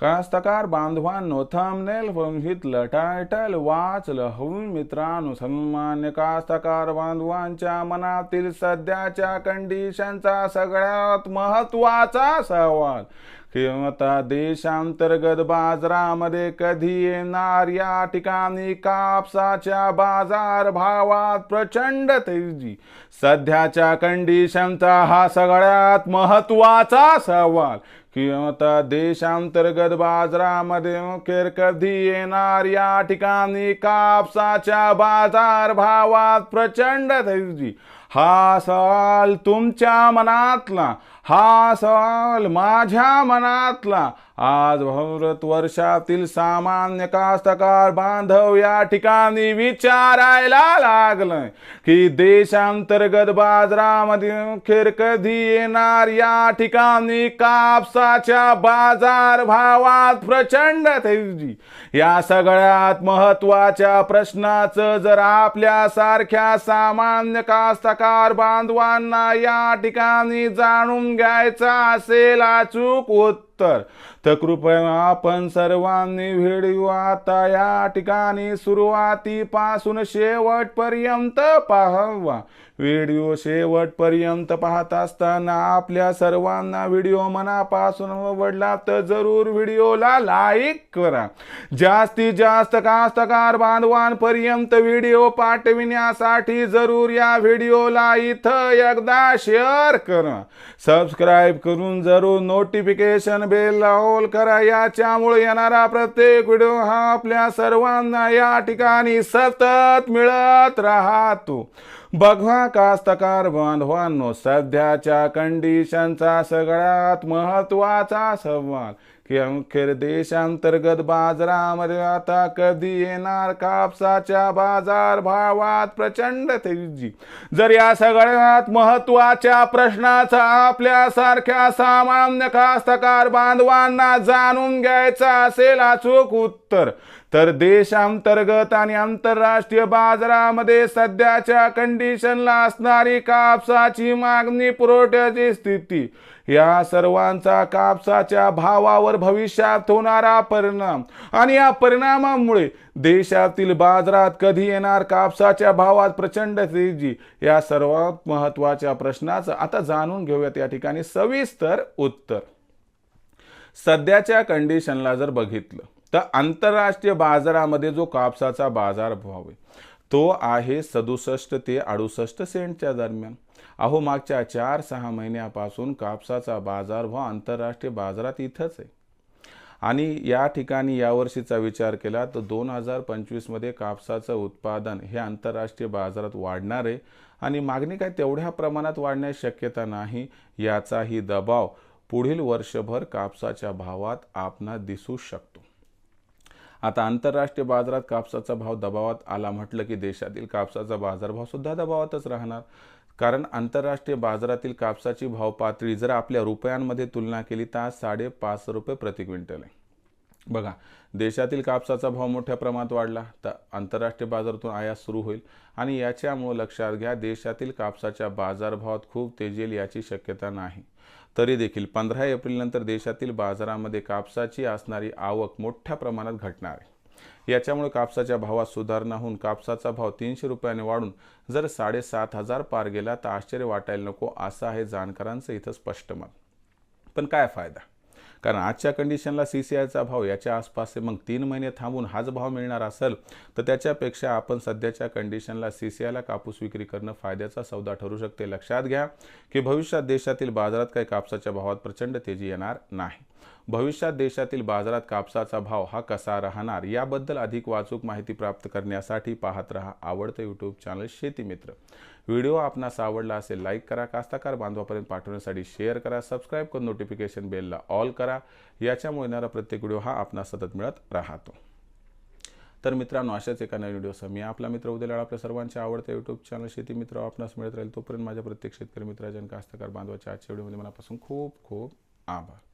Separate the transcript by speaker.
Speaker 1: कास्तकार बांधवांनो थंबनेल बघितलं टायटल वाचलं. हवून मित्रांनो सन्मान्य कास्तकार बांधवांच्या मनातील सध्याच्या कंडिशनचा सगळ्यात महत्त्वाचा सवाल किंवा देशांतर्गत बाजारामध्ये कधी येणार या ठिकाणी कापसाच्या बाजार भावात प्रचंड तेजी. सध्याच्या कंडिशनचा हा सगळ्यात महत्त्वाचा सवाल किंवा देशांतर्गत बाजारामध्ये अखेर कधी येणार या ठिकाणी कापसाच्या बाजार भावात प्रचंड तेजी हा सवाल तुमच्या मनातला हा सवाल माझ्या मनातला आज भमृत वर्षातील सामान्य कास्तकार बांधव या ठिकाणी विचारायला लागलं की देशांतर्गत बाजारामध्ये खेर कधी येणार? या ठिकाणी कापसाच्या बाजार भावात प्रचंड तेजी. या सगळ्यात महत्त्वाच्या प्रश्नाचं जर आपल्या सारख्या सामान्य कास्तकार बांधवांना या ठिकाणी जाणून घ्यायचं असेल अचूक उत्तर. तर कृपया आपण सर्वांनी व्हिडिओ आता या ठिकाणी सुरुवातीपासून शेवटपर्यंत पाहावा. व्हिडिओ शेवटपर्यंत पाहत असताना आपल्या सर्वांना व्हिडिओ मनापासून आवडला तर जरूर व्हिडिओला लाईक करा. जास्तीत जास्त कास्तकार बांधवांपर्यंत व्हिडिओ पाठविण्यासाठी जरूर या व्हिडिओला इथं एकदा शेअर करा. सबस्क्राईब करून जरूर नोटिफिकेशन बेल लाहोल करा. याच्यामुळे येणारा प्रत्येक व्हिडिओ हा आपल्या सर्वांना या ठिकाणी सतत मिळत राहतो. बघा कास्तकार बांधवांनो सध्याच्या कंडिशनचा सगळ्यात महत्त्वाचा सवाल. की अखेर देशांतर्गत बाजारामध्ये आता कधी येणार कापसाच्या बाजार भावात प्रचंड तेजी? जर या सगळ्यात महत्त्वाच्या प्रश्नाचा आपल्यासारख्या सामान्य कास्तकार बांधवांना जाणून घ्यायचा असेल अचूक उत्तर तर देशांतर्गत आणि आंतरराष्ट्रीय बाजारामध्ये सध्याच्या कंडी कंडिशनला असणारी कापसाची मागणी पुरवठ्याची स्थिती. या सर्वांचा कापसाच्या भावावर भविष्यात होणारा परिणाम. आणि या परिणामामुळे देशातील बाजारात कधी येणार कापसाच्या भावात प्रचंड तेजी? या सर्वात महत्त्वाच्या प्रश्नाचं आता जाणून घेऊयात या ठिकाणी सविस्तर उत्तर. सध्याच्या कंडिशनला जर बघितलं तर आंतरराष्ट्रीय बाजारामध्ये जो कापसाचा बाजार भाव आहे तो आहे सदुसष्ट ते अडुसष्ट सेंटच्या दरम्यान. अहो मागच्या चार सहा महिन्यापासून कापसाचा बाजारभाव आंतरराष्ट्रीय बाजारात इथंच आहे. आणि या ठिकाणी यावर्षीचा विचार केला तर दोन हजार पंचवीसमध्ये कापसाचं उत्पादन हे आंतरराष्ट्रीय बाजारात वाढणार आहे आणि मागणी काय तेवढ्या प्रमाणात वाढण्याची शक्यता नाही याचाही दबाव पुढील वर्षभर कापसाच्या भावात आपणास दिसू शकतो. आता आंतरराष्ट्रीय बाजारात कापसाचा भाव दबावात आला म्हटलं की देशातील कापसाचा बाजारभाव सुद्धा दबावातच राहणार. कारण आंतरराष्ट्रीय बाजारातील कापसाची भाव पातळी जर आपल्या रुपयांमध्ये तुलना केली तर आज साडेपाच रुपये प्रति क्विंटल आहे. बघा देशातील कापसाचा भाव मोठ्या प्रमाणात वाढला तर आंतरराष्ट्रीय बाजारातून आयात सुरू होईल. आणि याच्यामुळं लक्षात घ्या देशातील कापसाच्या बाजारभावात खूप तेजी येईल याची शक्यता नाही. तरी देखील पंधरा एप्रिलनंतर देशातील बाजारामध्ये कापसाची असणारी आवक मोठ्या प्रमाणात घटणार आहे. याच्यामुळे कापसाच्या भावात सुधारणा होऊन कापसाचा भाव तीनशे रुपयाने वाढून जर साडेसात हजार पार गेला तर आश्चर्य वाटायला नको असं आहे जाणकारांचं इथं स्पष्ट मत. पण काय फायदा? कारण आजच्या कंडिशनला सी सी आयचा भाव याच्या आसपास आहे मग तीन महिने थांबून हाच भाव मिळणार असेल तर त्याच्यापेक्षा आपण सध्याच्या कंडिशनला सी सी आयला कापूस विक्री करणं फायद्याचा सौदा ठरू शकते. लक्षात घ्या की भविष्यात देशातील बाजारात काही कापसाच्या भावात प्रचंड तेजी येणार नाही. भविष्यात देशातील बाजारात कापसाचा भाव हा कसा राहणार याबद्दल अधिक वाचूक माहिती प्राप्त करण्यासाठी पाहत रहा आवडतं यूट्यूब चॅनल शेतीमित्र व्हिडिओ आपणास आवडला असेल लाईक करा कास्ताकार बांधवापर्यंत पाठवण्यासाठी शेअर करा सबस्क्राईब करून नोटिफिकेशन बेलला ऑल करा. याच्यामुळे येणारा प्रत्येक व्हिडिओ हा आपणास सतत मिळत राहतो. तर मित्रांनो अशाच एका नवीन व्हिडिओसह मी आपला मित्र उद्याला आपल्या सर्वांच्या आवडत्या यूट्यूब चॅनल शेती मित्र आपणास मिळत राहील. तोपर्यंत माझ्या प्रत्येक शेतकरी मित्राच्या कास्तकार बांधवाच्या आजच्या व्हिडिओमध्ये मनापासून खूप खूप आभार.